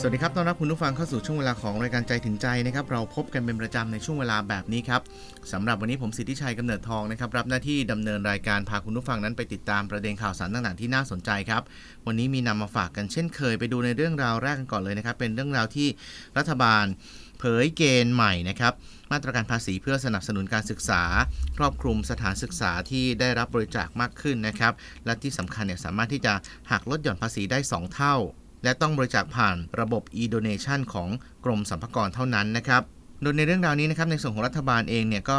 สวัสดีครับ ต้อนรับคุณผู้ฟังเข้าสู่ช่วงเวลาของรายการใจถึงใจนะครับ เราพบกันเป็นประจำในช่วงเวลาแบบนี้ครับสำหรับวันนี้ผมสิทธิชัยกำเนิดทองนะครับ รับหน้าที่ดำเนินรายการพาคุณผู้ฟังนั้นไปติดตามประเด็นข่าวสารต่างๆที่น่าสนใจครับ วันนี้มีนำมาฝากกันเช่นเคยไปดูในเรื่องราวแรกกันก่อนเลยนะครับ เป็นเรื่องราวที่รัฐบาลเผยเกณฑ์ใหม่นะครับมาตรการภาษีเพื่อสนับสนุนการศึกษา ครอบคลุมสถานศึกษาที่ได้รับบริจาคมากขึ้นนะครับ และที่สำคัญเนี่ยสามารถที่จะหักลดหย่อนภาษีได้ 2 เท่า และต้องบริจาคผ่านระบบ e-donation ของกรมสรรพากรเท่านั้นนะครับโดยในเรื่องราวนี้นะครับในส่วนของรัฐบาลเองเนี่ยก็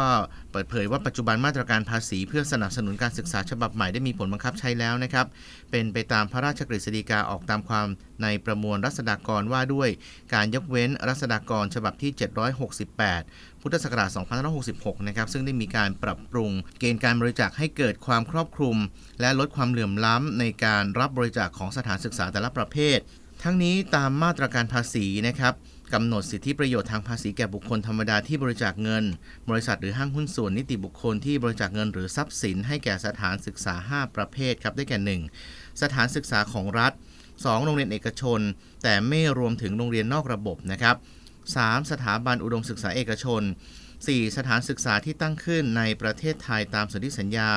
เปิดเผยว่าปัจจุบันมาตรการภาษีเพื่อสนับสนุนการศึกษาฉบับใหม่ได้มีผลบังคับใช้แล้วนะครับ เป็นไปตามพระราชกฤษฎีกาออกตามความในประมวลรัษฎากรว่าด้วยการยกเว้นรัษฎากรฉบับที่ 768 พุทธศักราช2566 นะครับ ซึ่งได้มีการปรับปรุงเกณฑ์การบริจาคให้เกิดความครอบคลุม และลดความเหลื่อมล้ำในการรับบริจาคของสถานศึกษาแต่ละประเภท ทั้งนี้ตามมาตรการภาษีนะครับกำหนดสิทธิประโยชน์ทางภาษีแก่บุคคลธรรมดาที่บริจาคเงิน บริษัทหรือห้างหุ้นส่วนนิติบุคคลที่บริจาคเงินหรือทรัพย์สินให้แก่สถานศึกษา 5 ประเภทครับได้แก่ 1. สถานศึกษาของรัฐ 2. โรงเรียนเอกชน แต่ไม่รวมถึงโรงเรียนนอกระบบนะครับ 3. สถาบันอุดมศึกษาเอกชน 4. สถานศึกษาที่ตั้งขึ้นในประเทศไทยตามสนธิสัญญา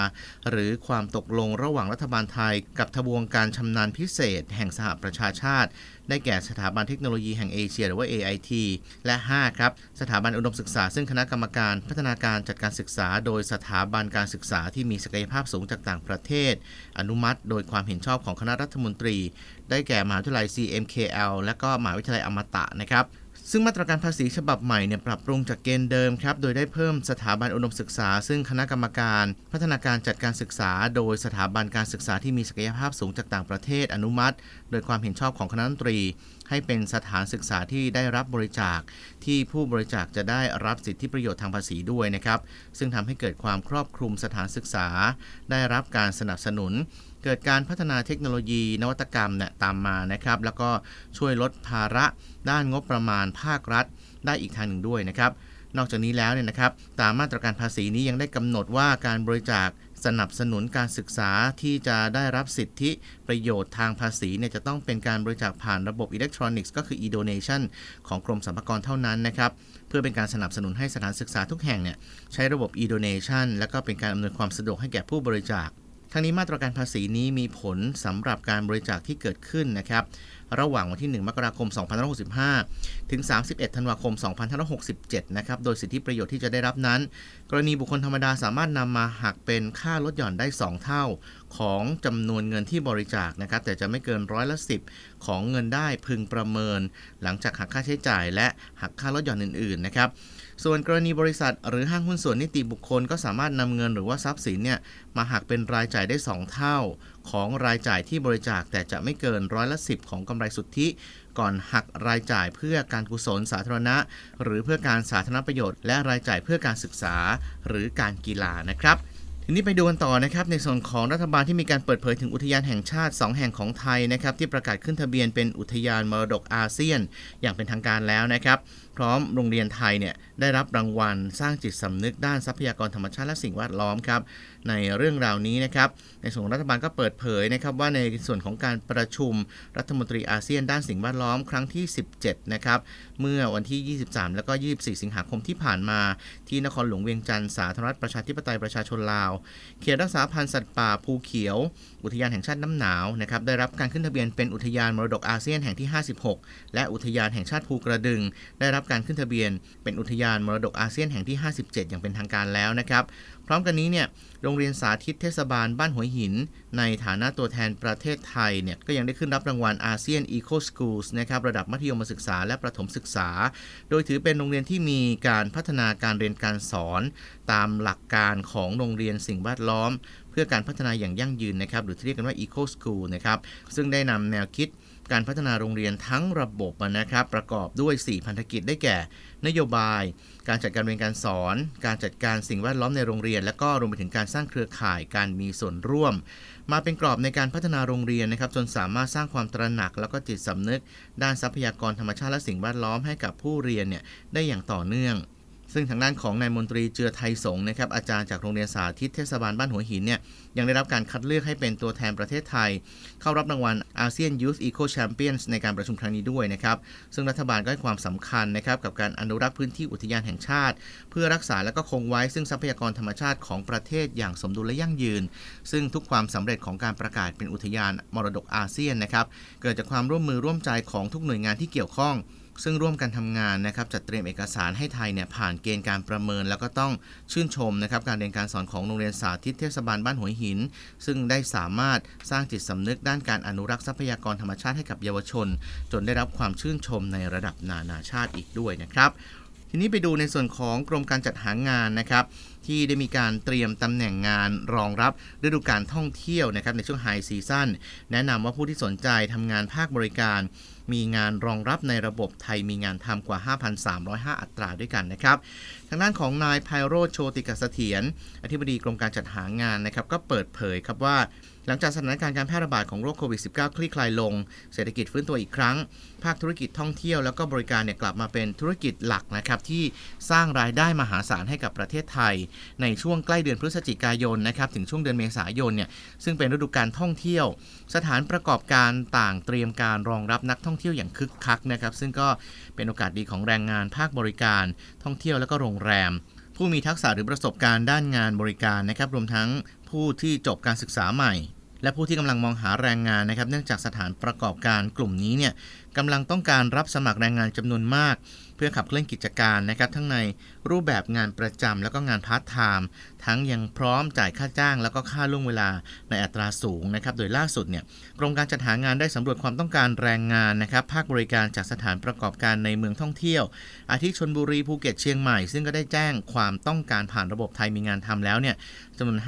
หรือความตกลงระหว่างรัฐบาลไทย กับทบวงการชำนาญพิเศษ แห่งสหประชาชาติ ได้แก่สถาบันเทคโนโลยีแห่งเอเชียหรือว่า AIT และ 5 ครับ สถาบันอุดมศึกษา ซึ่งคณะกรรมการพัฒนาการจัดการศึกษา โดยสถาบันการศึกษาที่มีศักยภาพสูงจากต่างประเทศ อนุมัติ โดยความเห็นชอบของคณะรัฐมนตรี ได้แก่มหาวิทยาลัย CMKL และก็มหาวิทยาลัยอมตะนะครับ ซึ่งมาตรการภาษีฉบับใหม่เนี่ยปรับปรุงจากเกณฑ์เดิมครับ โดยได้เพิ่มสถาบันอุดมศึกษา ซึ่งคณะกรรมการ พัฒนาการจัดการศึกษา โดยสถาบันการศึกษาที่มีศักยภาพสูงจากต่างประเทศอนุมัติ โดยความเห็นชอบของคณะรัฐมนตรีให้เป็นสถานศึกษาที่ได้รับบริจาคที่ผู้บริจาคจะได้รับสิทธิประโยชน์ทางภาษีด้วยนะครับ ซึ่งทำให้เกิดความครอบคลุมสถานศึกษา ได้รับการสนับสนุน เกิดการพัฒนาเทคโนโลยี นวัตกรรมเนี่ยตามมานะครับ แล้วก็ช่วยลดภาระด้านงบประมาณภาครัฐ ได้อีกทางหนึ่งด้วยนะครับนอกจากนี้แล้วเนี่ยนะครับตามมาตรการภาษีนี้ยังได้กำหนดว่าการบริจาค สนับสนุนการศึกษาที่จะได้รับสิทธิประโยชน์ทางภาษีเนี่ยจะต้องเป็นการบริจาคผ่านระบบอิเล็กทรอนิกส์ก็คือ e-donation ของกรมสรรพากรเท่านั้นนะครับ เพื่อเป็นการสนับสนุนให้สถานศึกษาทุกแห่งเนี่ยใช้ระบบ e-donation และก็เป็นการอำนวยความสะดวกให้แก่ผู้บริจาคทั้งนี้มาตรการภาษีนี้มีผลสำหรับการบริจาคที่เกิดขึ้นนะครับ ระหว่างวันที่ 1 มกราคม 2565 ถึง 31 ธันวาคม 2567 นะครับ โดยสิทธิประโยชน์ที่จะได้รับนั้น กรณีบุคคลธรรมดาสามารถนำมาหักเป็นค่าลดหย่อนได้ 2 เท่าของจำนวนเงินที่บริจาคนะครับ แต่จะไม่เกินร้อยละ 10 ของเงินได้พึงประเมิน หลังจากหักค่าใช้จ่ายและหักค่าลดหย่อนอื่นๆ นะครับ ส่วนกรณีบริษัท หรือห้างหุ้นส่วนนิติบุคคลก็สามารถนำเงินหรือว่าทรัพย์สินเนี่ยมาหักเป็นรายจ่ายได้ 2 เท่า ของรายจ่ายที่บริจาคแต่จะไม่เกินร้อยละ 10 ของกำไรสุทธิ ก่อนหักรายจ่ายเพื่อการกุศลสาธารณะ หรือเพื่อการสาธารณประโยชน์ และรายจ่ายเพื่อการศึกษา หรือการกีฬานะครับทีนี้ไปดูกันต่อนะครับในส่วนของรัฐบาลที่มีการเปิดเผยถึงอุทยานแห่งชาติ 2 แห่งของไทยนะครับที่ประกาศขึ้นทะเบียนเป็นอุทยานมรดกอาเซียน อย่างเป็นทางการแล้วนะครับ พร้อมโรงเรียนไทยเนี่ยได้รับรางวัลสร้างจิตสำนึกด้านทรัพยากรธรรมชาติและสิ่งแวดล้อมครับในเรื่องราวนี้นะครับในส่วนของรัฐบาลก็เปิดเผยนะครับว่าในส่วนของการประชุมรัฐมนตรีอาเซียนด้านสิ่งแวดล้อมครั้งที่ 17 นะครับเมื่อวันที่ 23 แล้วก็ 24 สิงหาคมที่ผ่านมา ที่นครหลวงเวียงจันทร์สาธารณรัฐประชาธิปไตยประชาชนลาว เขตรักษาพันธุ์สัตว์ป่าภูเขียว อุทยานแห่งชาติน้ำหนาวนะครับได้รับการขึ้นทะเบียนเป็นอุทยานมรดกอาเซียนแห่งที่ 56 และอุทยานแห่งชาติภูกระดึง ได้รับการขึ้นทะเบียน เป็นอุทยานมรดกอาเซียนแห่งที่ 57 อย่างเป็นทางการแล้วนะครับพร้อมกันนี้เนี่ยโรงเรียนสาธิตเทศบาลบ้านหัวหิน ในฐานะตัวแทนประเทศไทยเนี่ยก็ยังได้ขึ้นรับรางวัลอาเซียน Eco Schools นะครับระดับมัธยมศึกษาและประถมศึกษา โดยถือเป็นโรงเรียนที่มีการพัฒนาการเรียนการสอน ตามหลักการของโรงเรียนสิ่งแวดล้อม เพื่อการพัฒนาอย่างยั่งยืนนะครับหรือที่เรียกกันว่า Eco School นะครับซึ่งได้นำแนวคิดการพัฒนาโรงเรียนทั้งระบบนะครับประกอบด้วย 4 พันธกิจได้แก่ นโยบาย การจัดการเรียนการสอน การจัดการสิ่งแวดล้อมในโรงเรียน และก็รวมไปถึงการสร้างเครือข่ายการมีส่วนร่วม มาเป็นกรอบในการพัฒนาโรงเรียนนะครับจนสามารถสร้างความตระหนัก แล้วก็จิตสำนึก ด้านทรัพยากรธรรมชาติและสิ่งแวดล้อมให้กับผู้เรียนเนี่ยได้อย่างต่อเนื่อง ซึ่งทางด้านของนายมนตรีเจือไทยสงฆ์นะครับอาจารย์จากโรงเรียนสาธิตเทศบาลบ้านหัวหินเนี่ยยังได้รับการคัดเลือกให้เป็นตัวแทนประเทศไทย เข้ารับรางวัลอาเซียน Youth Eco Champions ในการประชุมครั้งนี้ด้วยนะครับ ซึ่งรัฐบาลก็ให้ความสำคัญนะครับกับการอนุรักษ์พื้นที่อุทยานแห่งชาติ เพื่อรักษาและก็คงไว้ซึ่งทรัพยากรธรรมชาติของประเทศอย่างสมดุลและยั่งยืน ซึ่งทุกความสำเร็จของการประกาศเป็นอุทยานมรดกอาเซียนนะครับเกิดจากความร่วมมือร่วมใจของทุกหน่วยงานที่เกี่ยวข้อง ซึ่งร่วมกันทำงานนะครับจัดเตรียมเอกสารให้ไทยเนี่ยผ่านเกณฑ์การประเมิน แล้วก็ต้องชื่นชมนะครับการเรียนการสอนของโรงเรียนสาธิตเทศบาลบ้านหัวหิน ซึ่งได้สามารถสร้างจิตสำนึกด้านการอนุรักษ์ทรัพยากรธรรมชาติให้กับเยาวชน จนได้รับความชื่นชมในระดับนานาชาติอีกด้วยนะครับทีนี้ไปดูในส่วนของกรมการจัดหางานนะครับที่ได้มีการเตรียมตำแหน่งงานรองรับฤดูการท่องเที่ยวนะครับในช่วงไฮซีซั่นแนะนำว่าผู้ที่สนใจทำงานภาคบริการ มีงานรองรับในระบบไทยมีงานทำกว่า 5,305 อัตราด้วยกันนะครับ ทางด้านของนายไพโรธโชติกเสถียรอธิบดีกรมการจัดหางานนะครับ ก็เปิดเผยครับว่า หลังจากสถานการณ์การแพร่ระบาดของโรคโควิด -19 คลี่คลายลง เศรษฐกิจฟื้นตัวอีกครั้ง ภาคธุรกิจท่องเที่ยวแล้วก็บริการเนี่ยกลับมาเป็นธุรกิจหลักนะครับที่สร้างรายได้มหาศาลให้กับประเทศไทย ในช่วงใกล้เดือนพฤศจิกายนนะครับถึงช่วงเดือนเมษายนเนี่ยซึ่งเป็นฤดูการท่องเที่ยว สถานประกอบการต่างเตรียมการรองรับนักท่องเที่ยวอย่างคึกคักนะครับซึ่งก็เป็นโอกาสดีของแรงงานภาคบริการท่องเที่ยวแล้วก็โรงแรม ผู้มีทักษะหรือประสบการณ์ด้านงานบริการนะครับ รวมทั้งผู้ที่จบการศึกษาใหม่ และผู้ที่กำลังมองหาแรงงานนะครับ เนื่องจากสถานประกอบการกลุ่มนี้เนี่ย กำลังต้องการรับสมัครแรงงานจำนวนมาก เพื่อขับเคลื่อนกิจการนะครับทั้งในรูปแบบงานประจำแล้วก็งานพาร์ทไทม์ทั้งยังพร้อมจ่ายค่าจ้าง แล้วก็ค่าล่วงเวลาในอัตราสูงนะครับโดยล่าสุดเนี่ยกรมการจัดหางานได้สำรวจความต้องการแรงงานนะครับภาคบริการจากสถานประกอบการในเมืองท่องเที่ยว อาทิชนบุรีภูเก็ตเชียงใหม่ ซึ่งก็ได้แจ้งความต้องการผ่านระบบไทยมีงานทำแล้วเนี่ยจำนวน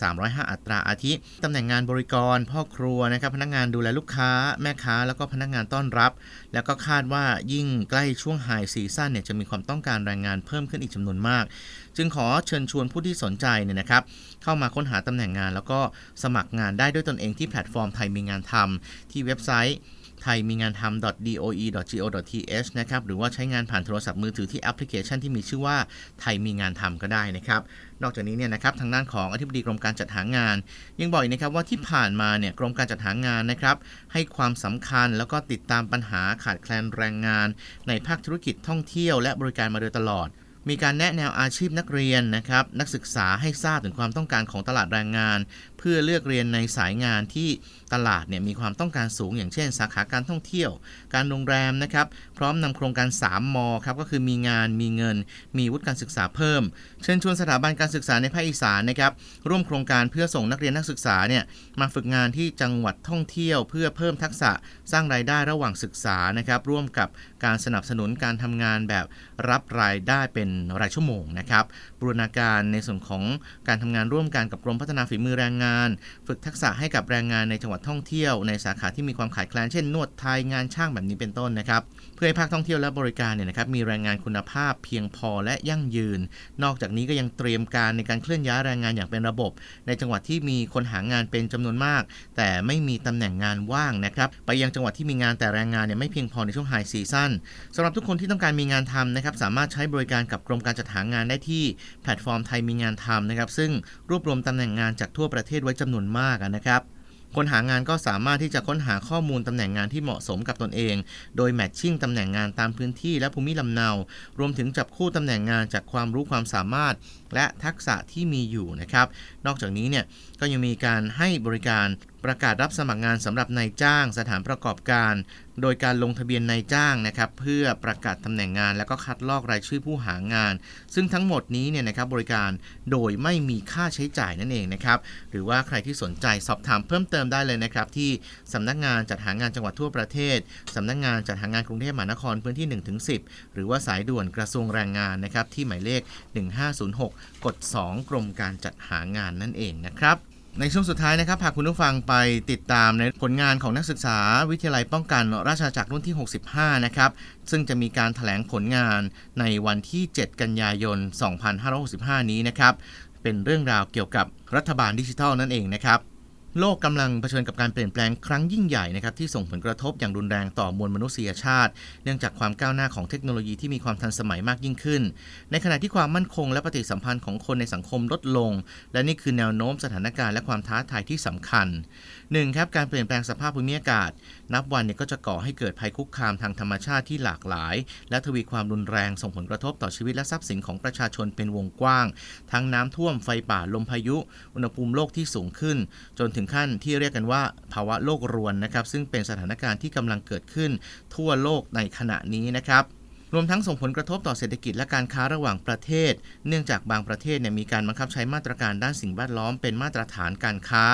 5,305 อัตราอาทิตำแหน่งงานบริกร พ่อครัวนะครับพนักงานดูแลลูกค้า แม่ค้าแล้วก็พนักงานต้อนรับแล้วก็คาดว่ายิ่งใกล้ช่วงไฮซีซั่นเนี่ยจะมีความต้องการแรงงานเพิ่มขึ้นอีกจำนวนมาก จึงขอเชิญชวนผู้ที่สนใจเนี่ยนะครับเข้ามาค้นหาตำแหน่งงาน แล้วก็สมัครงานได้ด้วยตนเองที่แพลตฟอร์มไทยมีงานทำที่เว็บไซต์ ไทยมีงานทำ .doe.go.th นะครับ หรือว่าใช้งานผ่านโทรศัพท์มือถือที่แอปพลิเคชันที่มีชื่อว่าไทยมีงานทำก็ได้นะครับ นอกจากนี้เนี่ยนะครับทางด้านของอธิบดีกรมการจัดหางาน ยังบอกอีกนะครับว่าที่ผ่านมาเนี่ยกรมการจัดหางานนะครับให้ความสำคัญแล้วก็ติดตามปัญหาขาดแคลนแรงงาน ในภาคธุรกิจท่องเที่ยวและบริการมาโดยตลอดมีการแนะแนวอาชีพนักเรียนนะครับนักศึกษาให้ทราบถึงความต้องการของตลาดแรงงาน เพื่อเลือกเรียนในสายงานที่ตลาดเนี่ยมีความต้องการสูง อย่างเช่น สาขาการท่องเที่ยว การโรงแรมนะครับ พร้อมนำโครงการ 3 มครับก็คือมีงานมีเงิน มีวุฒิการศึกษาเพิ่ม เชิญชวนสถาบันการศึกษาในภาคอีสานนะครับร่วมโครงการเพื่อส่งนักเรียนนักศึกษาเนี่ยมาฝึกงานที่จังหวัดท่องเที่ยว เพื่อเพิ่มทักษะสร้างรายได้ระหว่างศึกษานะครับร่วมกับการสนับสนุนการทำงานแบบรับรายได้เป็นรายชั่วโมงนะครับ บูรณาการในส่วนของการทำงานร่วมกันกับกรมพัฒนาฝีมือแรงงาน ฝึกทักษะให้กับแรงงานในจังหวัดท่องเที่ยวในสาขาที่มีความขาดแคลนเช่นนวดไทยงานช่างแบบนี้เป็นต้นนะครับเพื่อให้ภาคท่องเที่ยวและบริการเนี่ยนะครับมีแรงงานคุณภาพเพียงพอและยั่งยืน นอกจากนี้ก็ยังเตรียมการในการเคลื่อนย้ายแรงงานอย่างเป็นระบบ ในจังหวัดที่มีคนหางานเป็นจำนวนมาก แต่ไม่มีตำแหน่งงานว่างนะครับไปยังจังหวัดที่มีงานแต่แรงงานเนี่ยไม่เพียงพอในช่วงไฮซีซั่นสำหรับทุกคนที่ต้องการมีงานทำนะครับสามารถใช้บริการกับกรมการจัดหางานได้ที่แพลตฟอร์มไทยมีงานทำนะครับ ซึ่งรวบรวมตำแหน่งงานจากทั่วประเทศไว้จำนวนมากนะครับคนหางานก็สามารถที่จะค้นหาข้อมูลตำแหน่งงานที่เหมาะสมกับตนเอง โดยแมทชิ่งตำแหน่งงานตามพื้นที่และภูมิลำเนา รวมถึงจับคู่ตำแหน่งงานจากความรู้ความสามารถ และทักษะที่มีอยู่นะครับ นอกจากนี้เนี่ยก็ยังมีการให้บริการ ประกาศรับสมัครงานสำหรับนายจ้างสถานประกอบการ โดยการลงทะเบียนนายจ้างนะครับเพื่อประกาศตำแหน่งงาน แล้วก็คัดลอกรายชื่อผู้หางาน ซึ่งทั้งหมดนี้เนี่ยนะครับบริการโดยไม่มีค่าใช้จ่ายนั่นเองนะครับหรือว่าใครที่สนใจสอบถามเพิ่มเติมได้เลยนะครับที่สำนักงานจัดหางานจังหวัดทั่วประเทศสำนักงานจัดหางานกรุงเทพมหานครพื้นที่ 1-10 หรือว่าสายด่วนกระทรวงแรงงานนะครับที่หมายเลข 1506 กด 2 กรมการจัดหางานนั่นเองนะครับ ในช่วงสุดท้ายนะครับพาคุณผู้ฟังไปติดตามในผลงานของนักศึกษาวิทยาลัยป้องกันราชอาณาจักรรุ่นที่ 65 นะครับ ซึ่งจะมีการถแถลงผลงานในวันที่ 7 กันยายน 2565 นี้นะครับ เป็นเรื่องราวเกี่ยวกับรัฐบาลดิจิทัลนั่นเองนะครับ โลกกำลังเผชิญกับการเปลี่ยนแปลงครั้งยิ่งใหญ่นะครับที่ส่งผลกระทบอย่างรุนแรงต่อมวลมนุษยชาติ เนื่องจากความก้าวหน้าของเทคโนโลยีที่มีความทันสมัยมากยิ่งขึ้น ในขณะที่ความมั่นคงและปฏิสัมพันธ์ของคนในสังคมลดลง และนี่คือแนวโน้มสถานการณ์และความท้าทายที่สำคัญ 1. ครับการเปลี่ยนแปลงสภาพภูมิอากาศ นับวันเนี่ยก็จะก่อให้เกิดภัยคุกคามทางธรรมชาติที่หลากหลาย และทวีความรุนแรงส่งผลกระทบต่อชีวิตและทรัพย์สินของประชาชนเป็นวงกว้าง ทั้งน้ำท่วมไฟป่าลมพายุ อุณหภูมิโลกที่สูงขึ้น จนถึงขั้นที่เรียกกันว่าภาวะโลกรวนนะครับซึ่งเป็นสถานการณ์ที่กำลังเกิดขึ้น ทั่วโลกในขณะนี้นะครับรวมทั้งส่งผลกระทบต่อเศรษฐกิจและการค้าระหว่างประเทศ เนื่องจากบางประเทศเนี่ยมีการบังคับใช้มาตรการด้านสิ่งแวดล้อมเป็นมาตรฐานการค้า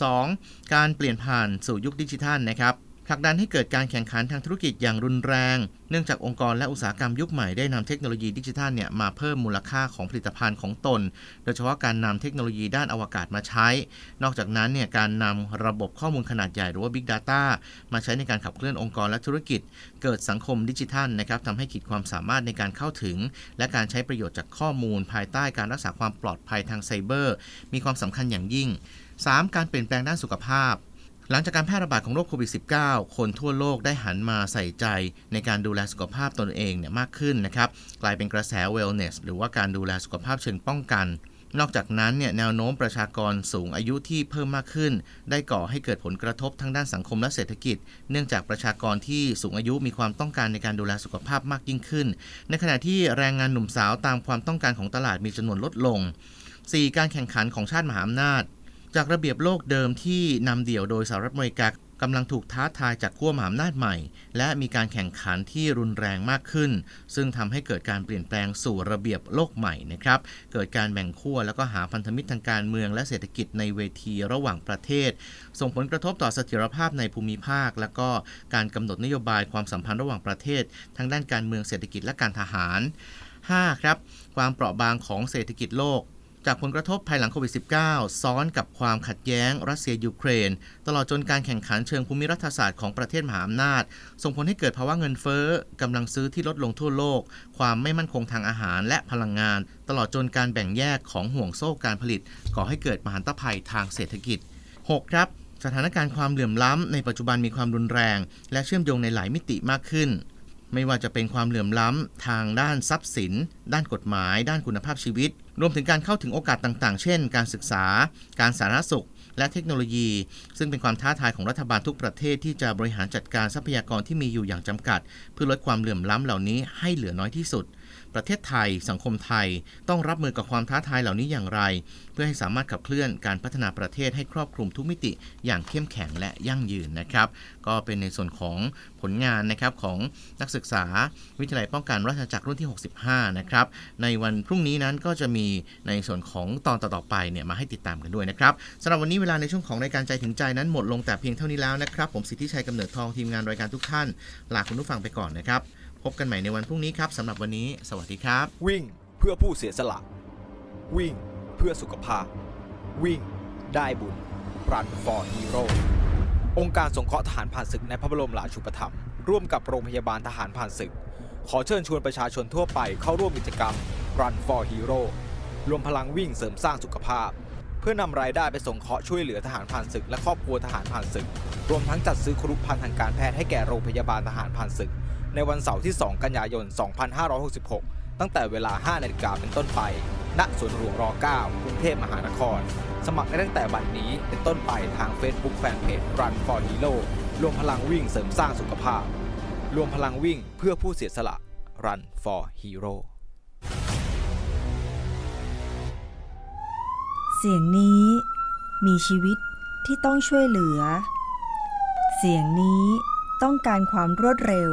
2. การเปลี่ยนผ่านสู่ยุคดิจิทัลนะครับ ผลักดันให้เกิดการแข่งขันทางธุรกิจอย่างรุนแรง เนื่องจากองค์กรและอุตสาหกรรมยุคใหม่ได้นำเทคโนโลยีดิจิทัลเนี่ยมาเพิ่มมูลค่าของผลิตภัณฑ์ของตน โดยเฉพาะการนำเทคโนโลยีด้านอวกาศมาใช้ นอกจากนั้นเนี่ยการนำระบบข้อมูลขนาดใหญ่หรือว่า Big Data มาใช้ในการขับเคลื่อนองค์กรและธุรกิจ เกิดสังคมดิจิทัลนะครับทำให้ขีดความสามารถในการเข้าถึง และการใช้ประโยชน์จากข้อมูล ภายใต้การรักษาความปลอดภัยทางไซเบอร์ มีความสำคัญอย่างยิ่ง 3. การเปลี่ยนแปลงด้านสุขภาพ หลังจากการแพร่ระบาดของโรคโควิด -19 คนทั่วโลกได้หันมาใส่ใจในการดูแลสุขภาพตนเองเนี่ยมากขึ้นนะครับ กลายเป็นกระแส wellness หรือว่าการดูแลสุขภาพเชิงป้องกัน นอกจากนั้นเนี่ยแนวโน้มประชากรสูงอายุที่เพิ่มมากขึ้น ได้ก่อให้เกิดผลกระทบทั้งด้านสังคมและเศรษฐกิจ เนื่องจากประชากรที่สูงอายุมีความต้องการในการดูแลสุขภาพมากยิ่งขึ้น ในขณะที่แรงงานหนุ่มสาวตามความต้องการของตลาดมีจำนวนลดลง 4. การแข่งขันของชาติมหาอำนาจ จากระเบียบโลกเดิมที่นำเดี่ยวโดยสหรัฐอเมริกากำลังถูกท้าทายจากขั้วมหาอำนาจใหม่ และมีการแข่งขันที่รุนแรงมากขึ้น ซึ่งทำให้เกิดการเปลี่ยนแปลงสู่ระเบียบโลกใหม่นะครับ เกิดการแบ่งขั้วแล้วก็หาพันธมิตรทางการเมืองและเศรษฐกิจในเวทีระหว่างประเทศ ส่งผลกระทบต่อเสถียรภาพในภูมิภาค และก็การกำหนดนโยบายความสัมพันธ์ระหว่างประเทศ ทั้งด้านการเมืองเศรษฐกิจและการทหาร 5. ครับ ความเปราะบางของเศรษฐกิจโลก จากผลกระทบภายหลังโควิด -19 ซ้อนกับความขัดแย้งรัสเซียยูเครน ตลอดจนการแข่งขันเชิงภูมิรัฐศาสตร์ของประเทศมหาอำนาจ ส่งผลให้เกิดภาวะเงินเฟ้อกำลังซื้อที่ลดลงทั่วโลก ความไม่มั่นคงทางอาหารและพลังงาน ตลอดจนการแบ่งแยกของห่วงโซ่การผลิต ก่อให้เกิดมหันตภัยทางเศรษฐกิจ 6. ครับ สถานการณ์ความเหลื่อมล้ำในปัจจุบันมีความรุนแรง และเชื่อมโยงในหลายมิติมากขึ้น ไม่ว่าจะเป็นความเหลื่อมล้ำ ทางด้านทรัพย์สิน ด้านกฎหมาย ด้านคุณภาพชีวิต รวมถึงการเข้าถึงโอกาสต่างๆ เช่น การศึกษา การสาธารณสุข และเทคโนโลยี ซึ่งเป็นความท้าทายของรัฐบาลทุกประเทศที่จะบริหารจัดการทรัพยากรที่มีอยู่อย่างจำกัด เพื่อลดความเหลื่อมล้ำเหล่านี้ให้เหลือน้อยที่สุด ประเทศไทย สังคมไทย ต้องรับมือกับความท้าทายเหล่านี้อย่างไร เพื่อให้สามารถขับเคลื่อนการพัฒนาประเทศให้ครอบคลุมทุกมิติอย่างเข้มแข็งและยั่งยืนนะครับ ก็เป็นในส่วนของผลงานนะครับของนักศึกษาวิทยาลัยป้องกันราชจักรรุ่นที่ 65 นะครับในวันพรุ่งนี้นั้นก็จะมีในส่วนของตอนต่อๆไปเนี่ยมาให้ติดตามกันด้วยนะครับสำหรับวันนี้เวลาในช่วงของรายการใจถึงใจนั้นหมดลงแต่เพียงเท่านี้แล้วนะครับ ผมสิทธิชัยกำเนิดทองทีมงานรายการทุกท่านลาคุณผู้ฟังไปก่อนนะครับ พบกันใหม่ในวันพรุ่งนี้ครับสำหรับวันนี้ สวัสดีครับ วิ่งเพื่อผู้เสียสละ วิ่งเพื่อสุขภาพ วิ่งได้บุญ Run for Hero องค์การสงเคราะห์ทหารผ่านศึกในพระบรมราชูปถัมภ์ร่วมกับโรงพยาบาลทหารผ่านศึก ขอเชิญชวนประชาชนทั่วไปเข้าร่วมกิจกรรม Run for Hero รวมพลังวิ่งเสริมสร้างสุขภาพ เพื่อนำรายได้ไปสงเคราะห์ช่วยเหลือทหารผ่านศึกและครอบครัวทหารผ่านศึก รวมทั้งจัดซื้อครุภัณฑ์ทางการแพทย์ให้แก่โรงพยาบาลทหารผ่านศึก ในวันเสาร์ที่ 2 กันยายน 2566 ตั้งแต่เวลา 5 นาฬิกาเป็นต้นไป ณ สวนหลวงร9กรุงเทพมหานคร สมัครได้ตั้งแต่บัดนนี้เป็นต้นไปทาง Facebook Fanpage Run for Hero รวมพลังวิ่งเสริมสร้างสุขภาพ รวมพลังวิ่งเพื่อผู้เสียสละ Run for Hero เสียงนี้มีชีวิตที่ต้องช่วยเหลือ เสียงนี้ต้องการความรวดเร็ว